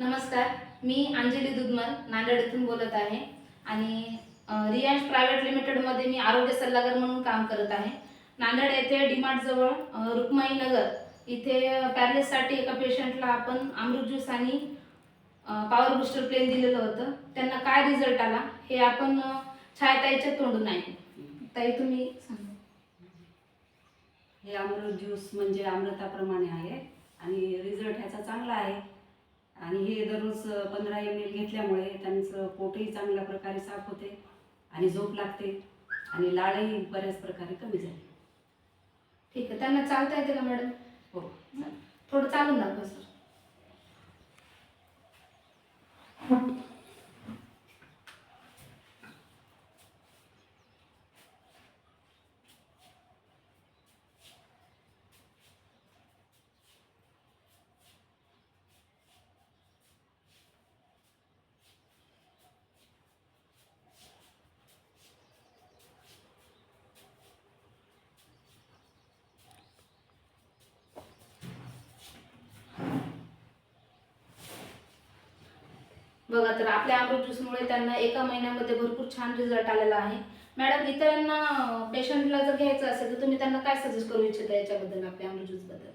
नमस्कार मी अंजली दुधमल नांदेड येथून बोलत आहे. आणि रियांश प्रायव्हेट लिमिटेडमध्ये मी आरोग्य सल्लागार म्हणून काम करत आहे. नांदेड येथे डीमार्टजवळ अ, रुक्माई नगर इथे पॅरलेससाठी एका पेशंटला आपण अमृत ज्यूस आणि पॉवर बुस्टर प्लेन दिलेलं होतं. त्यांना काय रिझल्ट आला हे आपण अ, छायाताईच्या तोंडून आहे. ताई तुम्ही सांगा. हे अमृत ज्यूस म्हणजे अमृताप्रमाणे आहे आणि रिझल्ट ह्याचा चांगला आहे. आणि हे दररोज पंधरा एम एल घेतल्यामुळे त्यांचं पोटही चांगल्या प्रकारे साफ होते आणि झोप लागते आणि लाळही बऱ्याच प्रकारे कमी झाली. ठीक आहे त्यांना चालता येते का मॅडम? हो. थोडं चालून दाखवा सर. बघा तर आपल्या अमृत ज्यूसमुळे त्यांना एका महिन्यामध्ये भरपूर छान रिझल्ट आलेला आहे. मॅडम इतरांना पेशंटला जर घ्यायचं असेल तर तुम्ही त्यांना काय सजेस्ट करू इच्छिता याच्याबद्दल आपल्या अमृत ज्यूसबद्दल?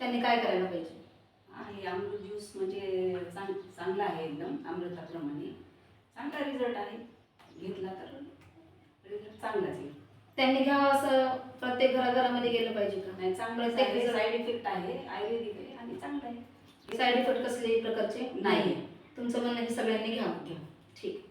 त्यांनी काय करायला पाहिजे? आहे अमृत ज्यूस म्हणजे चांग चांगला आहे एकदम अमृताप्रमाणे. चांगला रिझल्ट आहे. घेतला तर रिझल्ट चांगलाच येईल त्यांनी घ्यावं असं प्रत्येक घराघरामध्ये गेलं पाहिजे का? नाही चांगलं साईड इफेक्ट आहे आयुर्वेदिक आहे आणि चांगलं आहे. साईड इफेक्ट कसल्याही प्रकारचे? नाही. तुमचं म्हणणं हे सगळ्यांनी घ्यावं घ्या. ठीक.